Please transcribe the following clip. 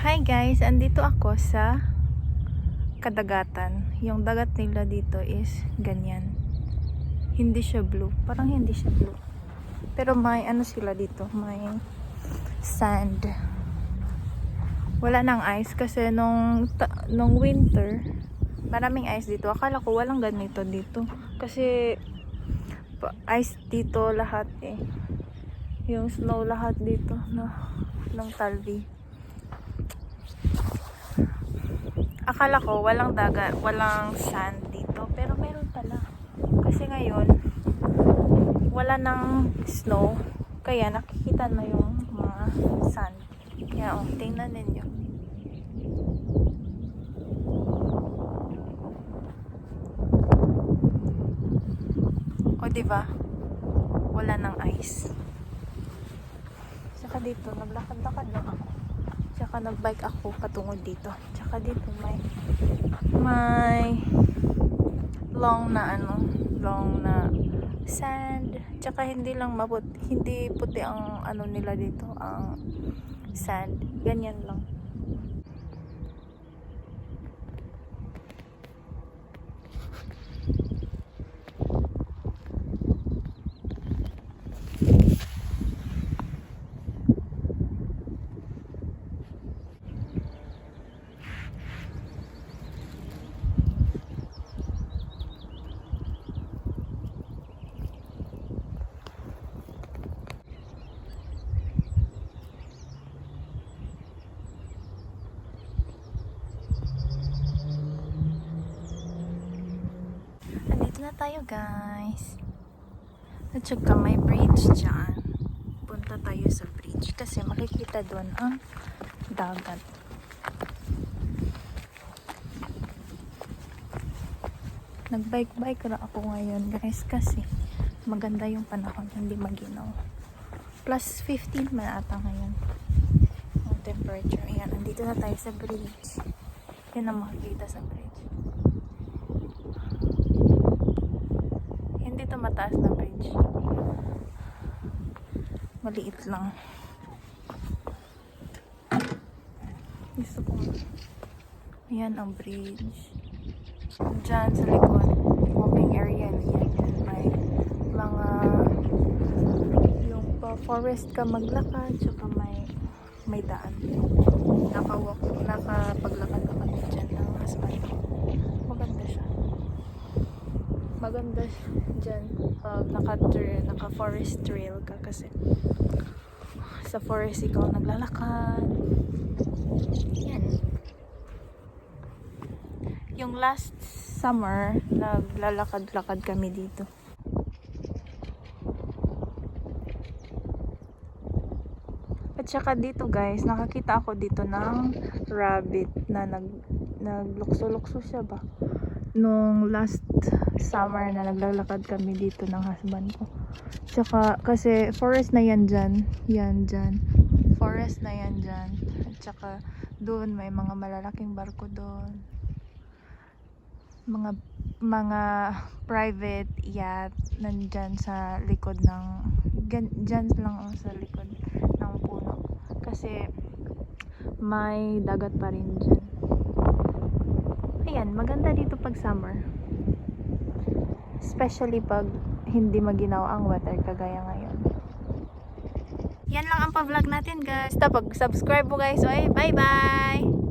Hi guys, andito ako sa kadagatan. Yung dagat nila dito is ganyan. Hindi siya blue. Parang hindi siya blue. Pero may ano sila dito, may sand. Wala nang ice kasi nung nung winter, maraming ice dito. Akala ko walang ganito dito. Kasi ice dito lahat eh. Yung snow lahat dito no ng Talvi. Akala ko walang dagat, walang sand dito, pero meron pala. Kasi ngayon wala nang snow, kaya nakikita na yung mga sand. Kaya oh, tingnan ninyo. O, di ba? Wala nang ice. Tsaka dito, naglakad-lakad lang ako. Tsaka nagbike ako patungo dito. Tsaka dito may may long na ano, long na sand. Tsaka hindi lang maput, hindi puti ang ano nila dito, ang sand. Ganyan lang. Andito na tayo guys. At saka may bridge dyan. Punta tayo sa bridge kasi makikita doon ang dagat. Nagbike-bike ra ako ngayon guys kasi maganda yung panahon, hindi maginaw. Plus 15 man ata ngayon. Ang temperature. Ayan, andito na tayo sa bridge. Yan ang makikita sa bridge. Mataas na bridge. Maliit lang. Gusto ko. Ayan ang bridge. Diyan sa likod, walking area niya. May mga yung pa forest ka maglakad, tsaka may may daan. Nakawalk, nakapaglakad ka kami dyan ng husband ko. Maganda siya maganda dyan. Pag naka, naka forest trail ka kasi. Sa forest ikaw naglalakad. Yan. Yung last summer naglalakad-lakad kami dito. At saka dito guys nakakita ako dito ng rabbit na nag naglukso-lukso siya ba nung last summer na naglalakad kami dito ng husband ko. Tsaka, kasi forest na yan dyan. Yan dyan. Forest na yan dyan. Tsaka, doon may mga malalaking barko doon. Mga, mga private yacht nandyan sa likod ng, dyan lang sa likod ng puno. Kasi, may dagat pa rin dyan. Ayan, maganda dito pag summer. Especially pag hindi maginaw ang weather kagaya ngayon. Yan lang ang pa-vlog natin guys. Pag subscribe mo guys. Okay, bye-bye!